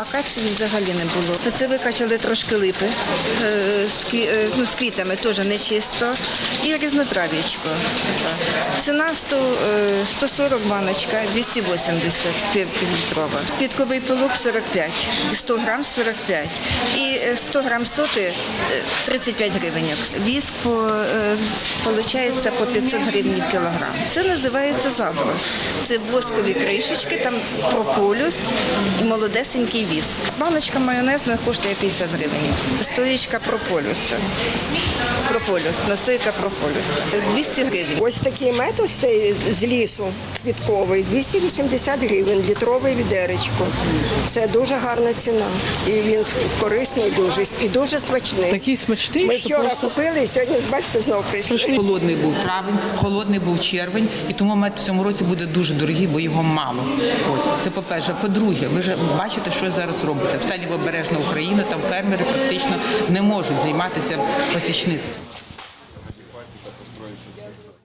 акації взагалі не було. Це викачали трошки липи е, е, ну, з квітами, теж не чисто. І різнотрав'ячко. Ціна 100, е, 140 баночка, 280 пів- півлітрова. Підковий пилок 45, 100 грам 45. І е, 100 грам соти е, 35 гривень. Віск по, е, по 500 гривень кілограм. Це називається заброс. Це воскові кришечки, там прополюс молодесенький віск. Баночка майонезна коштує 50 гривень. Стоїчка прополюса. Прополюс, настойка прополюса. 200 гривень. Ось такий мед ось цей з- лісу квітковий, 280 гривень, літрове відеречко. Це дуже гарна ціна. І він корисний дуже і дуже смачний. Такий смачний, Ми вчора просто купили і сьогодні, бачите, знову прийшли. Холодний був травень, холодний був червень, і тому мед в цьому році буде дуже дорогий, бо його мало. От це по-перше. По-друге, ви ж бачите, що зараз робиться. Вся лівобережна Україна там фермери практично не можуть займатися посічництвом.